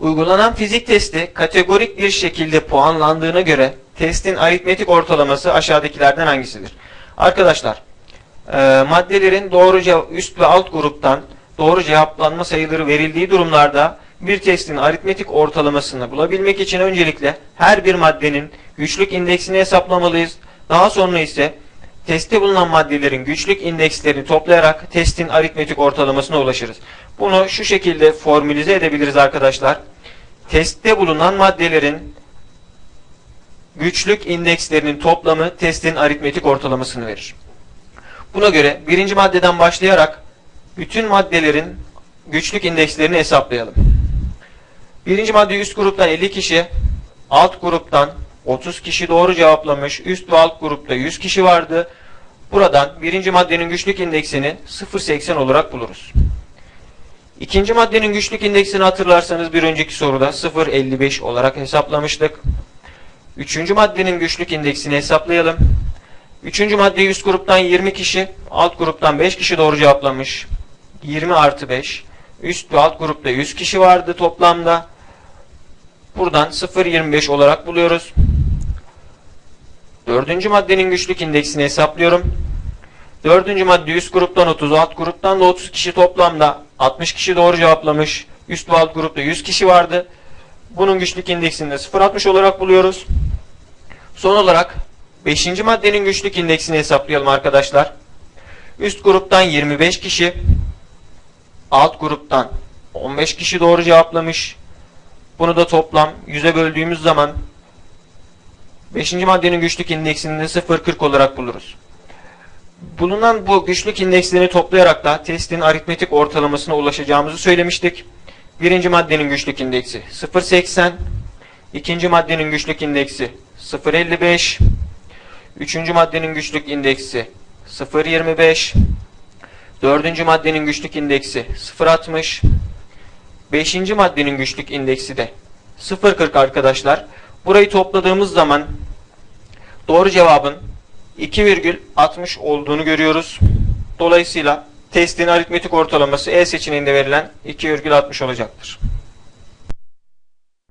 Uygulanan fizik testi kategorik bir şekilde puanlandığına göre testin aritmetik ortalaması aşağıdakilerden hangisidir? Arkadaşlar, e, maddelerin doğru üst ve alt gruptan doğru cevaplanma sayıları verildiği durumlarda bir testin aritmetik ortalamasını bulabilmek için öncelikle her bir maddenin güçlük indeksini hesaplamalıyız. Daha sonra ise testte bulunan maddelerin güçlük indekslerini toplayarak testin aritmetik ortalamasına ulaşırız. Bunu şu şekilde formülize edebiliriz arkadaşlar. Testte bulunan maddelerin güçlük indekslerinin toplamı testin aritmetik ortalamasını verir. Buna göre birinci maddeden başlayarak bütün maddelerin güçlük indekslerini hesaplayalım. Birinci madde üst gruptan 50 kişi, alt gruptan 30 kişi doğru cevaplamış, üst ve alt grupta 100 kişi vardı. Buradan birinci maddenin güçlük indeksini 0.80 olarak buluruz. İkinci maddenin güçlük indeksini hatırlarsanız bir önceki soruda 0.55 olarak hesaplamıştık. Üçüncü maddenin güçlük indeksini hesaplayalım. Üçüncü madde üst gruptan 20 kişi, alt gruptan 5 kişi doğru cevaplamış. 20 artı 5. Üst ve alt grupta 100 kişi vardı toplamda. Buradan 0.25 olarak buluyoruz. Dördüncü maddenin güçlük indeksini hesaplıyorum. Dördüncü madde üst gruptan 30, alt gruptan da 30 kişi toplamda 60 kişi doğru cevaplamış. Üst ve alt grupta 100 kişi vardı. Bunun güçlük indeksini de 0.60 olarak buluyoruz. Son olarak 5. maddenin güçlük indeksini hesaplayalım arkadaşlar. Üst gruptan 25 kişi, alt gruptan 15 kişi doğru cevaplamış. Bunu da toplam 100'e böldüğümüz zaman 5. maddenin güçlük indeksini de 0.40 olarak buluruz. Bulunan bu güçlük indekslerini toplayarak da testin aritmetik ortalamasına ulaşacağımızı söylemiştik. Birinci maddenin güçlük indeksi 0.80, ikinci maddenin güçlük indeksi 0.55, üçüncü maddenin güçlük indeksi 0.25, dördüncü maddenin güçlük indeksi 0.60, beşinci maddenin güçlük indeksi de 0.40 arkadaşlar. Burayı topladığımız zaman doğru cevabın 2,60 olduğunu görüyoruz. Dolayısıyla testin aritmetik ortalaması E seçeneğinde verilen 2,60 olacaktır.